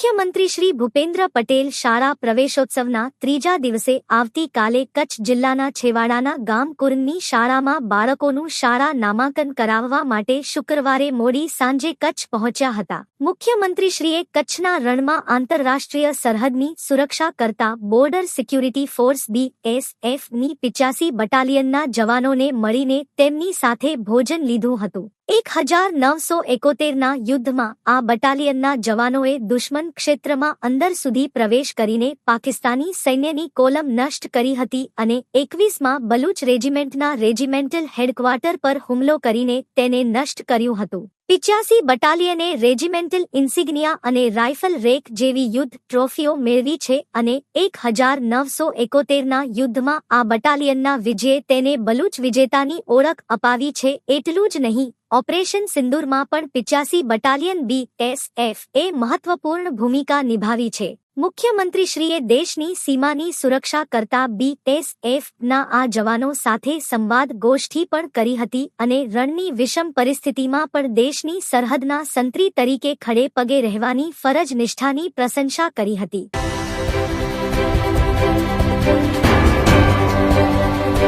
મુખ્યમંત્રી શ્રી ભૂપેન્દ્ર પટેલ શાળા પ્રવેશોત્સવના ત્રીજા દિવસે આવતીકાલે કચ્છ જિલ્લાના છેવાડાના ગામ કુરની શાળામાં બાળકોનું શાળા નામાંકન કરાવવા માટે શુક્રવારે મોડી સાંજે કચ્છ પહોંચ્યા હતા. મુખ્યમંત્રીશ્રીએ કચ્છના રણમાં આંતરરાષ્ટ્રીય સરહદની સુરક્ષા કરતા બોર્ડર સિક્યુરિટી ફોર્સ બીએસએફની પિચાસી બટાલિયનના જવાનોને મળીને તેમની સાથે ભોજન લીધું હતું. એક હજાર નવસો એકોતેરના યુદ્ધમાં આ બટાલિયનના જવાનોએ દુશ્મન ક્ષેત્રમાં અંદર સુધી પ્રવેશ કરીને પાકિસ્તાની સૈન્યની કોલમ નષ્ટ કરી હતી અને એકવીસમાં બલુચ રેજિમેન્ટના રેજિમેન્ટલ હેડક્વાર્ટર પર હુમલો કરીને તેને નષ્ટ કર્યું હતું. પિચ્યાસી બટાલિયને રેજિમેન્ટલ ઇન્સિગ્નિયા અને રાઇફલ રેક જેવી યુદ્ધ ટ્રોફીઓ મેળવી છે અને એક હજાર નવસો એકોતેરના યુદ્ધમાં આ બટાલિયનના વિજયે તેને બલુચ વિજેતાની ઓળખ અપાવી છે એટલું જ નહીં ઓપરેશન સિંદૂરમાં પણ પિચ્યાસી બટાલિયન બીએસએફ એ મહત્વપૂર્ણ ભૂમિકા નિભાવી છે. મુખ્યમંત્રીશ્રીએ દેશની સીમાની સુરક્ષા કરતા બીએસએફ ના આ જવાનો સાથે સંવાદ ગોષ્ઠી પણ કરી હતી અને રણની વિષમ પરિસ્થિતિમાં પણ દેશની સરહદના સંત્રી તરીકે ખડે પગે રહેવાની ફરજ નિષ્ઠાની પ્રશંસા કરી હતી.